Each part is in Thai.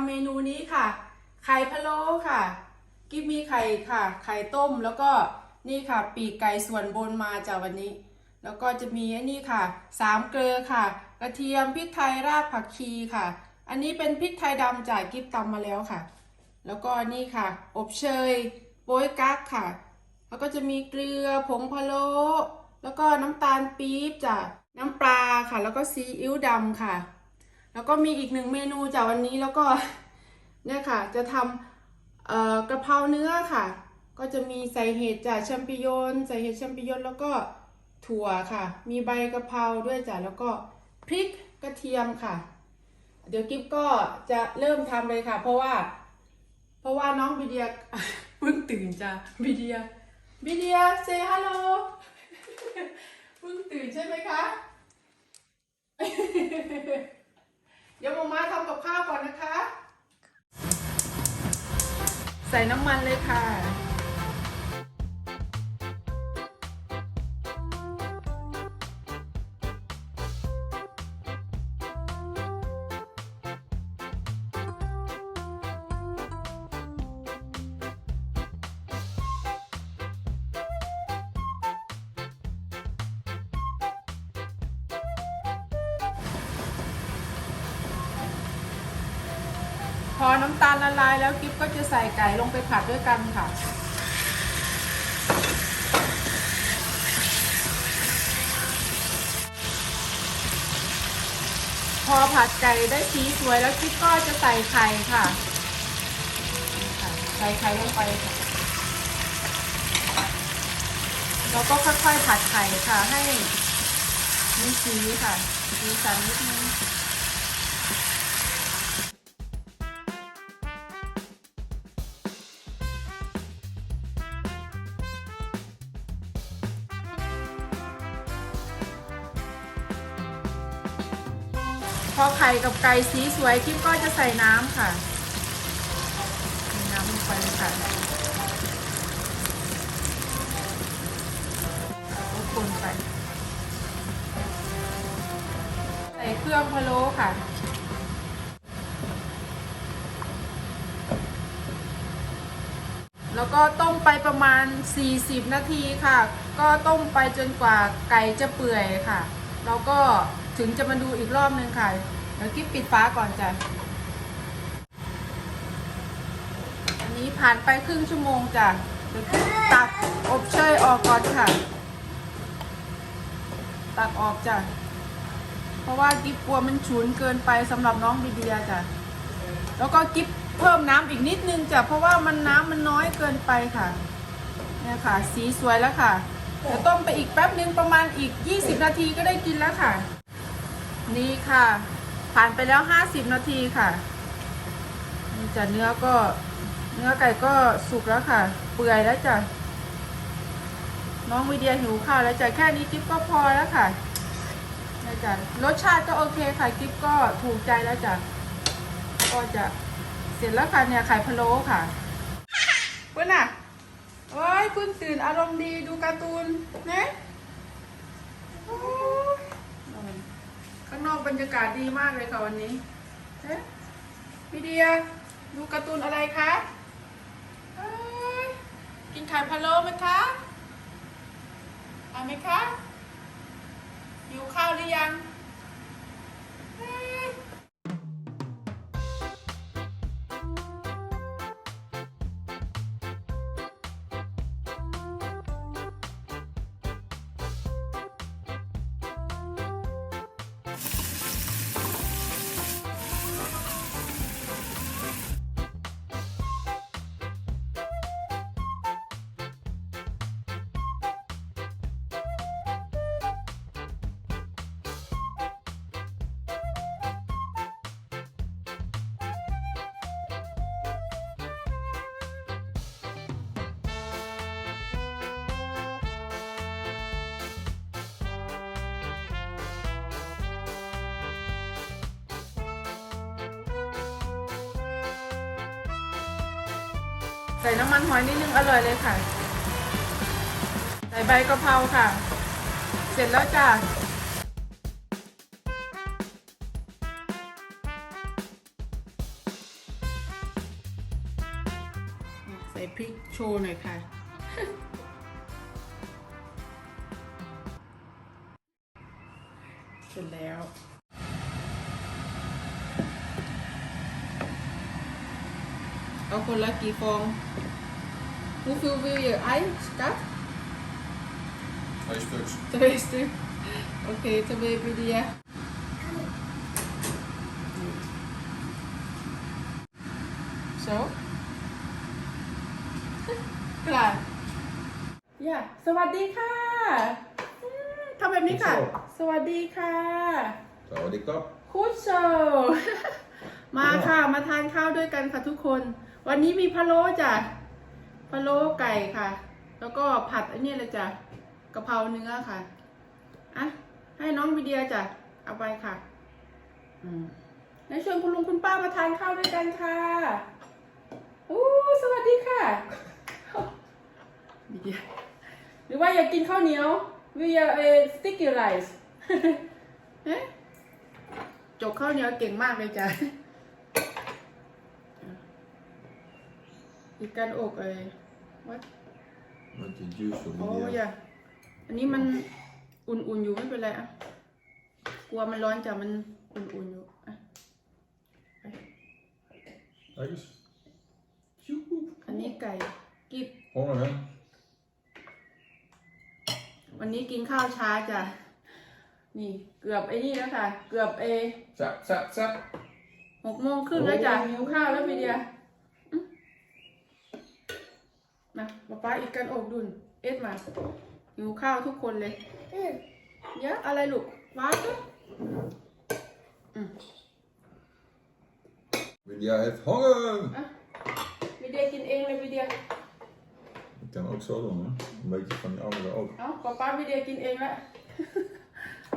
ำเมนูนี้ค่ะ ไข่พะโล้ค่ะ กิฟมีไข่ค่ะ ไข่ต้มแล้วก็นี่ค่ะ ปีกไก่ส่วนบนมาจากวันนี้ แล้วก็จะมีอันนี้ค่ะสามเกลือค่ะ กระเทียมพริกไทยรากผักชีค่ะ อันนี้เป็นพริกไทยดำจากกิฟตำมาแล้วค่ะ แล้วก็นี่ค่ะ อบเชยโป๊ยกั๊กค่ะ แล้วก็จะมีเกลือผงพะโล้แล้วก็น้ำตาลปี๊บจ้ะน้ำปลาค่ะ แล้วก็ซีอิ๊วดำค่ะ แล้วก็มีอีกหนึ่งเมนูจากวันนี้แล้วก็ เนี่ยค่ะ จะทำกระเพราเนื้อค่ะ ก็จะมีใส่เห็ดจากแชมปิโยนใส่เห็ดแชมปิโยนแล้วก็ถั่วค่ะ มีใบกระเพราด้วยจ้ะแล้วก็พริกกระเทียมค่ะ เดี๋ยวกิ๊บก็จะเริ่มทำเลยค่ะ เพราะว่า เพราะว่าน้องบีเดียเพิ่งตื่นจ้ะบีเดียบีเดียเซฮัลโหลเพิ่งตื่นใช่ไหมคะ เดี๋ยวมามาทำกับข้าวก่อนนะคะ ใส่น้ำมันเลยค่ะ พอน้ำตาลละลายแล้วกิ๊บก็จะใส่ไก่ลงไปผัดด้วยกันค่ะ พอผัดไก่ได้สีสวยแล้วกิ๊บก็จะใส่ไข่ค่ะ ใส่ไข่ลงไปค่ะแล้วก็ค่อยๆผัดไข่ค่ะให้มีสีค่ะสีสันนิดนึง อไข่กับไก่สีสวยกิ๊บก็จะใส่น้ำค่ะน้ำลงไปค่ะแล้วคนไป ใส่เครื่องพะโล้ค่ะแล้วก็ต้มไปประมาณ 40 นาทีค่ะ ก็ต้มไปจนกว่าไก่จะเปื่อยค่ะ แล้วก็ ถึงจะมาดูอีกรอบนึงค่ะเดี๋ยวกิ๊บปิดฟ้าก่อนจ้ะอันนี้ผ่านไปครึ่งชั่วโมงจ้ะเดี๋ยวกิ๊บตักอบเชยออกก่อนค่ะ ตักออกจ้ะเพราะว่ากิ๊บกลัวมันฉุนเกินไปสำหรับน้องบีเดียจ้ะแล้วก็กิ๊บเพิ่มน้ำอีกนิดนึงจ้ะเพราะว่ามันน้ำมันน้อยเกินไปค่ะเนี่ยค่ะ สีสวยแล้วค่ะเดี๋ยวต้มไปอีกแป๊บนึงประมาณอีก 20 นาทีก็ได้กินแล้วค่ะ นี่ค่ะ ผ่านไปแล้ว50นาทีค่ะนี่จะเนื้อก็เนื้อไก่ก็สุกแล้วค่ะ เปื่อยแล้วจ้ะน้องวิเดียหิวข้าวแล้วจ้ะแค่นี้กิ๊บก็พอแล้วค่ะนี่จ้ะรสชาติก็โอเคค่ะกิ๊บก็ถูกใจแล้วจ้ะก็จะเสร็จแล้วค่ะเนี่ยไข่พะโล้ค่ะเพื่อนอะโอ้ยเพิ่งตื่นอารมณ์ดีดูการ์ตูนนะ ข้างนอกบรรยากาศดีมากเลยค่ะวันนี้เอ๊ะพี่เดียดูการ์ตูนอะไรคะกินไข่พะโล้ไหมคะเอาไหมคะหิวข้าวหรือยัง ใส่น้ำมันหอยนิดนึงอร่อยเลยค่ะ ใส่ใบกะเพราค่ะ เสร็จแล้วจ้ะใส่พริกโชว์หน่อยค่ะ คนละกี่ฟอง Hoeveel wil je ei, skat? Twee stuks. Twee stuk. Oké, twee wil je. Zo. Klaar. อย่าสวัสดีค่ะอืมทำแบบนี้ค่ะ สวัสดีค่ะ Zo, die kap. คุชโช มาค่ะ มาทานข้าวด้วยกันค่ะทุกคน วันนี้มีพะโล้จ้ะพะโล้ไก่ค่ะ แล้วก็ผัดอันนี้เลยจ้ะกะเพราเนื้อค่ะอะให้น้องวิเดียจ้ะเอาไปค่ะอืมแล้วชวนคุณลุงคุณป้ามาทานข้าวด้วยกันค่ะอู้สวัสดีค่ะวิเดียหรือว่าอยากกินข้าวเหนียววิเดียเอสติ๊กกี้ไรซ์เอ๊ะจกข้าวเหนียวเก่งมากเลยจ้ะ อีกการอกเลยวัด Met die juice van โอ้ die. ยอันนี้มันอุ่นๆอยู่ไม่เป็นไรอะ กลัวมันร้อนจ้ะมันอุ่นๆอยู่อะ Kijk eens. Tjoe. อันนี้ไก่กิบ Honger, hè? วันนี้กินข้าวช้าจ้ะ นี่เกือบไอ้นี่แล้วค่ะ เกือบเอ Zap, zap, zap. หกโมงครึ่งแล้วจ้ะหิวข้าวแล้วพี่เดียอืมมา ป๊าป๊าอีกกันอกดุนเอ็ดมาหิวข้าวทุกคนเลยเยอะอะไรลูกว้าวอืม Lydia heeft honger. อะวิเดียกินเองเลยวิเดีย Ik kan ook zo doen, hè? Een beetje van die andere ook. เอ้าป๊าป๊าวิเดียกินเองละ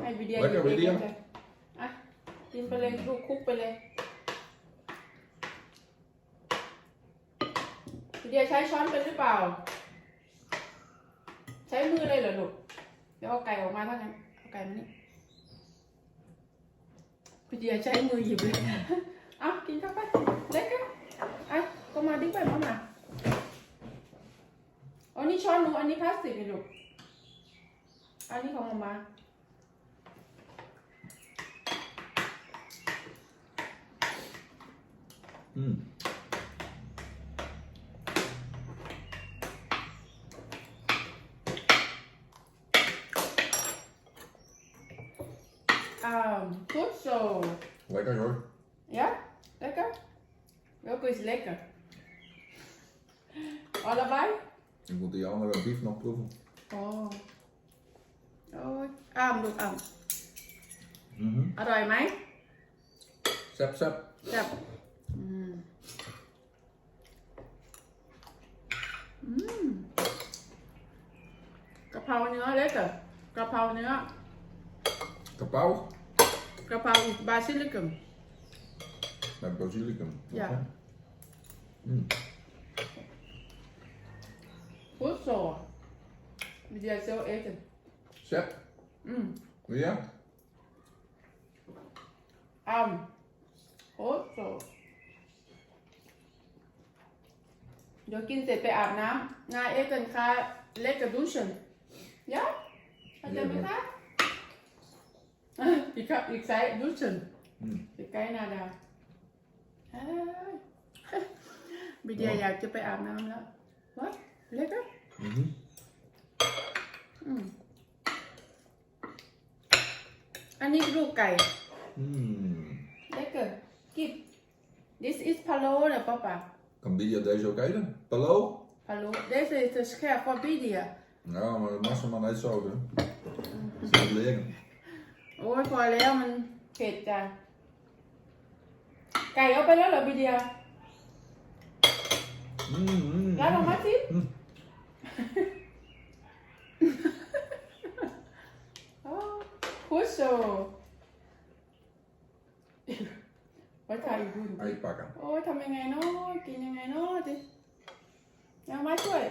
ให้วิเดียแล้วเดี๋ยววิเดียกินเองอะกินไปเลยลูกคุกไปเลย เดียใช้ช้อนเป็นหรือเปล่า ใช้มือเลยเหรอลูก เดี๋ยวเอาไก่ออกมาเท่านั้นเอาไก่มานี่พี่เดียใช้มือหยิบเลยเอากินเข้าไป เล็กกันไอ้ก็มาดิ้งไปมามาอันนี้ช้อนหนูอันนี้พลาสติกนี่ลูก อันนี้ของมามา Mm. อ่ า goed zo Lekker hoor. ja lekker welke is lekker allebei Ik moet die andere bief nog proeven. อ๋อโอ้ยอ้ามลูกอ้าม Mhm. อร่อยไหม Zap, zap. จับอืมอืมกะเพราเนื้อเล็กเหรอกะเพราเนื้อ Kapau. กะเพรา บาซิลิกัม Met basilicum. Ja. Oké. Mm. ฟุตโซวิดีโอเซลเอเจน Zap. อืม Wil je? อ้ามฟุตโซเดี๋ย วกินเสร็จไปอาบน้ำนาเอเจนค่ะเล็กกับดูชันยะเข้าใจไหมคะอะอีกครับอีกไซส์ดูชัน Mm. อีกไกด์นาดาเฮ้ยวิดีโออยากจะไปอาบน้ำแล้ววะเล็กอะ Mhm. อืมอันนี้ลูกไก่ Mm. Lekker. Kip. This is palo, ne papa. Kan Lydia deze ook eten? Palo? Palo. Deze is te scherp voor Bidia. Ja, maar de massaman eet zo ook, hè? Dat is leren. โอ้ยพอแล้วมันเผ็ดจ้ะไก่เอาไปแล้วเหรอบิเดีย Mm, mm, ร้านออก mm. มาสิอืมโอ้คุชโชไว้ถ่ายอีกดู Uitpakken. โอ้ยทำยังไงเนาะกินยังไงเนาะจิยังมาช่วย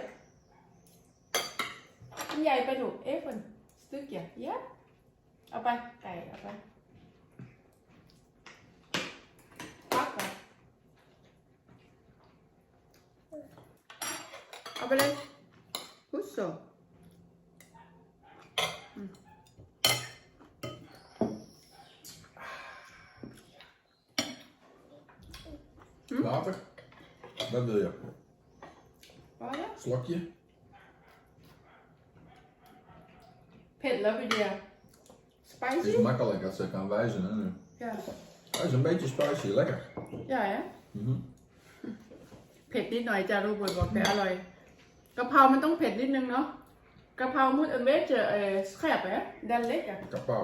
มันใหญ่ไปดูเอ๊ะคนสตึกอย่าเยอะ เอาไป ไก่เอาไปพักไปเอาไปไปเลยกุสโซ Water. Dat wil je. พอแล้ว Slokje. เผ็ดแล้วพี่เดีย Het spicy is makkelijk als ze kan wijzen. Hè? nu. อย่า Hij is een beetje spicy, lekker. อย่าฮะ Mhm. เผ็ดนิดหน่อยจ้าโรเบิร์ตบอกแต่อร่อยกะเพรามันต้องเผ็ดนิดนึงเนาะกะเพรา moet een beetje eh scherp hè dan lekker Kapau.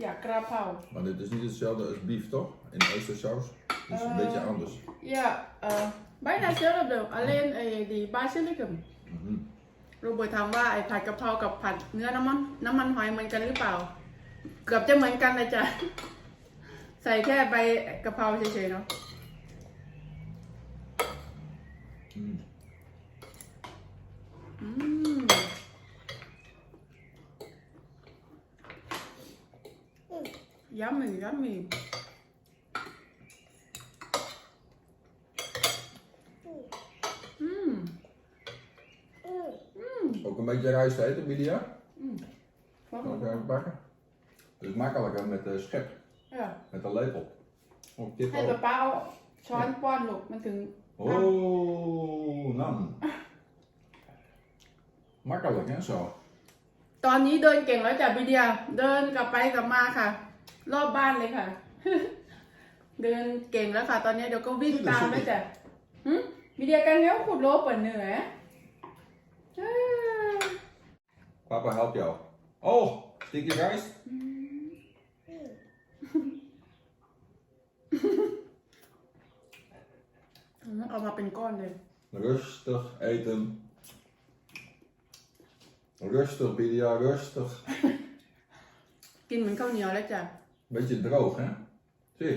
อย่ากระเพรา Maar dit is niet hetzelfde als beef, toch? In oystersaus. Het is een Eh. beetje anders. อย่าเอ่อ bijna hetzelfde alleen eh die basilicum Mhm. โรเบิร์ตถามว่าไอ้ผัดกะเพรากับผัดเนื้อน้ำมันน้ำมันหอยเหมือนกันหรือเปล่า เกือบจะเหมือนกันเลยจ้ะ ใส่แค่ใบกะเพราเฉยๆเนาะ Mm. อืมยัมมี่ยัมมี่อืมอืม Ook een beetje rijst eten, Bidia. ฟัง Kan ik even bakken? Het is makkelijker met de schep, เออ met de lepel. Ook dit ให้ป๊า ook. ป้าเอาช้อนป้อนลูกมันถึง Oh, nam. Makkelijk, hè, zo. ตอนนี้เดินเก่งแล้วจ้ะบีเดียเดินกลับไปกลับมาค่ะ รอบบ้านเลยค่ะ เดินเก่งแล้วค่ะ ตอนนี้เดี๋ยวก็วิ่งตามแล้วจ้ะหึบีเดียกันเลี้ยวขุดโลเปิดเหนื่อยเอ้ย Papa helpt jou. Oh, stukje rijst. อืม เอามาเป็นก้อนเลย Rustig eten. Rustig, Bidia, rustig. กินเหมือนข้าวเหนียวแล้วจ้ะ Beetje droog, hè? Zie,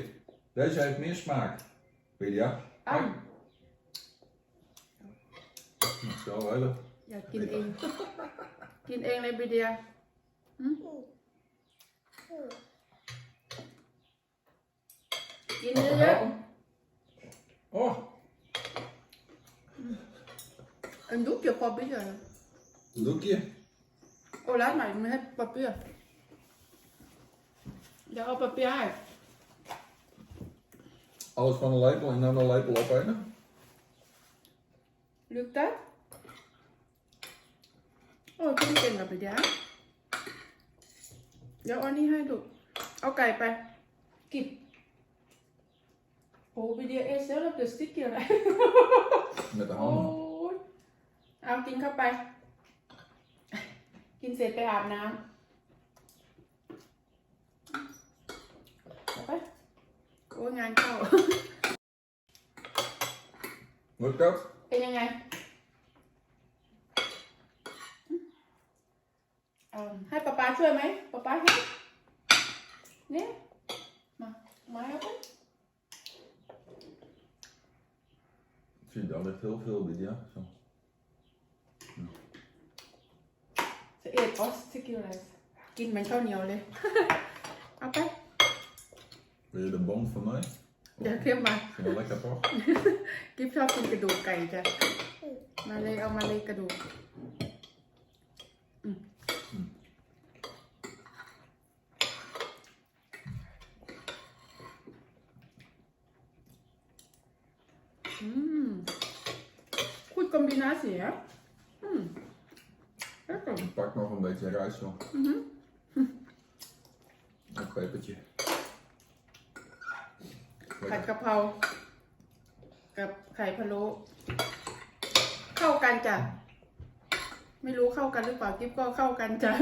deze heeft meer smaak. Bidia. อ้าว Zo, hele. อยากกินเอง กินเองเลยบีเดียหึกินเยอะ Oh, ๆ een doekje voor Bidia een doekje. Oh, laat maar, ik heb papier. Ja, op papier. Alles van een lepel en dan een lepel opeten. Lukt dat? Oh, ik heb een kind op ja. เดี๋ยวเอาอันนี้ให้ดู เอาไก่ไป กิบโอ้วิดีโอเอเซลแล้วเกิดสติ๊กเกอร์อะไร Met de โอ้ handen. ยเอากินเข้าไป กินเสร็จไปอาบน้ำเอาไปโอ้ยงานเข้า Lukt dat? เป็นยังไงเอิ่มให้ป๊าป๊าช่วยไหมป๊าป๊าเห็นเนี่ยมามาเอาไป Zie, daar ligt heel veel, Bidia. Zo. จะเอ็ด ออสติกิลเลสกินเหมือนข้าวเหนียวเลย เอาไป Wil je de band van mij? เดี๋ยวเทียบมา Vind je lekker toch? กิฟชอบกินกระดูกไก่จ้ะ มาเลยเอามาเลยกระดูก อืมอืม goed combinatie, hè? Mm. Lekker. Ik pak nog een beetje rijst van. Mhm. Een pepertje. ผัด Lekker. กะเพรา กับไข่พะโล้เข้ากันจ้ะ ไม่รู้เข้ากันหรือเปล่ากิ๊บก็เข้ากันจ้ะ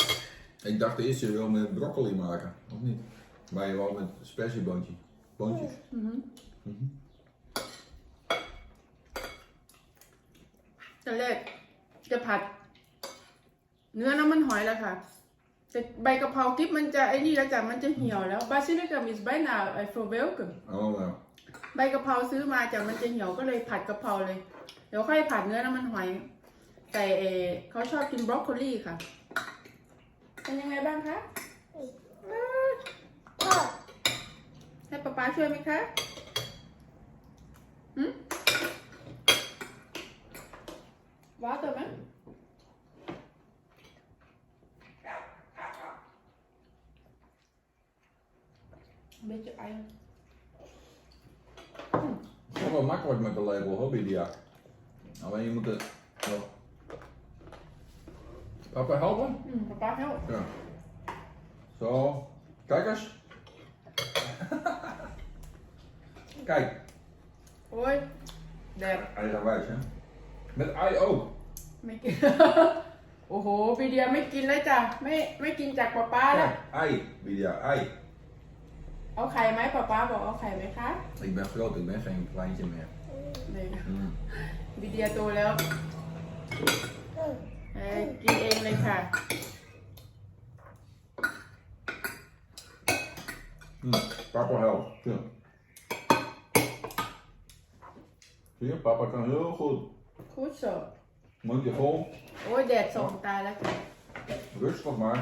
Ik dacht eerst je wil met broccoli maken, of niet? Maar je wou met spersieboontjes. Boontjes. อือหือ Mhm. ตอนแรกจะผัด เนื้อน้ำมันหอยแล้วค่ะแต่ใบกะเพรากิ๊บมันจะไอ้นี่แล้วจ้ะมันจะเหี่ยวแล้วบาซิลิกัม is bijna ไอ้โฟเวลกัน Oh, nou. ใบกะเพราซื้อมาจ้ะมันจะเหี่ยวก็เลยผัดกะเพราเลย เดี๋ยวค่อยผัดเนื้อน้ำมันหอย แต่เออเขาชอบกินบรอกโคลีค่ะ เป็นยังไงบ้างคะให้ป๊าป๊าช่วยไหมคะหืม Water, man. Een beetje eieren. Het is wel makkelijk met de label hobby die Alleen je moet het nog. Papa helpen? Mm, papa helpt. Ja. Zo. Kijk eens. Kijk. Hoi. Daar. Eigenwijs hè. Met ei ook. ไม่กินโอ้โหปีเดียไม่กินเลยจ้ะไม่ไม่กินจากป๊าป๊าแล้ว Kijk, ei. Lydia, ei. เอาไข่ไหมป๊าป๊าบอกเอาไข่ไหมคะ Ik ben groot, ik ben geen kleintje meer. เลย Mm. ปีเดียโตแล้วเอ้ยกินเองเลยค่ะ Mm. Papa helpt. Zie. Zie je, papa kan heel goed. คูดสด Mondje vol. โอ้ยแดดส่องตาแล้วจ้ะ Rustig maar.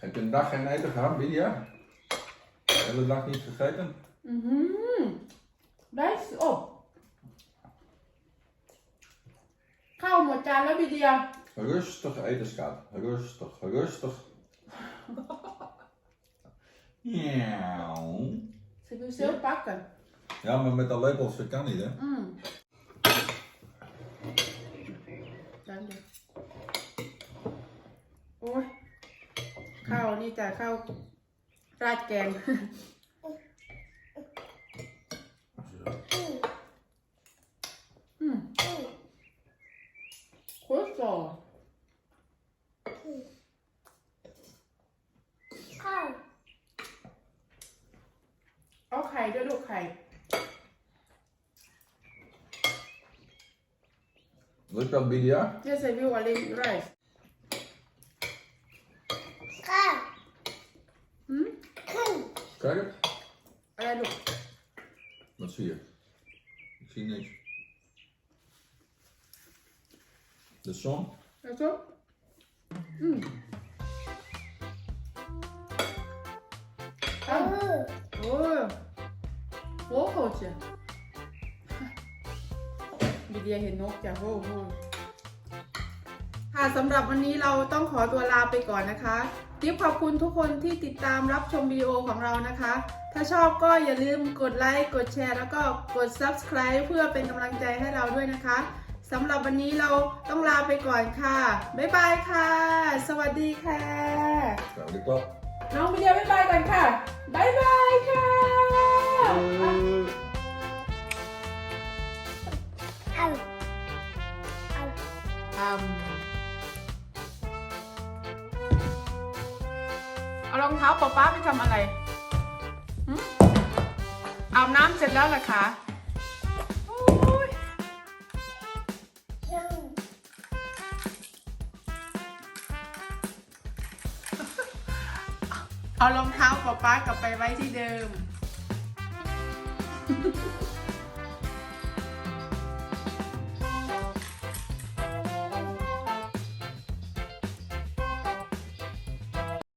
Heb je een dag geen eten gehad, Lydia? De hele dag niet gegeten? อือหือได้สโอ้ข้าวหมดจานแล้วปีเดีย Rustig eten, schat. Rustig, rustig. Ja. สกิลเซลปักกัน Ja, maar met de lepels dat kan niet, hè? อืมจานเดียวโอ้ยข้าว นี่จ้ะข้าราดแกง อืมโคตรจ่อ Cow. เอาไข่ด้วยลูกไข่ Lukt dat, Lydia? Yes, I will only rice. Cow. หืม Cow. Kijk het. อะไรลูก Wat zie je? Ik zie niks. De zon? แล้วก็อืมอ้าว Oh. โอ้ยโว้โคจ้ะวิเดียเห็นนกจ้ะโว้โว้ค่ะสำหรับวันนี้เราต้องขอตัวลาไปก่อนนะคะ ทิปขอบคุณทุกคนที่ติดตามรับชมวิดีโอของเรานะคะ ถ้าชอบก็อย่าลืมกดไลค์ กดแชร์ แล้วก็กด subscribe เพื่อเป็นกำลังใจให้เราด้วยนะคะสำหรับวันนี้เราต้องลาไปก่อนค่ะ บ๊ายบายค่ะ สวัสดีค่ะ Zo, de klap. น้องวิเดียบ๊ายบายก่อนค่ะ บ๊ายบายค่ะ Ow. Ow. อืมเอา องเท้าป๊าป๊าไปทำอะไรอาบน้ำเสร็จแล้วเหรอคะเอารองเท้าป๊าป๊ากลับไปไว้ที่เดิม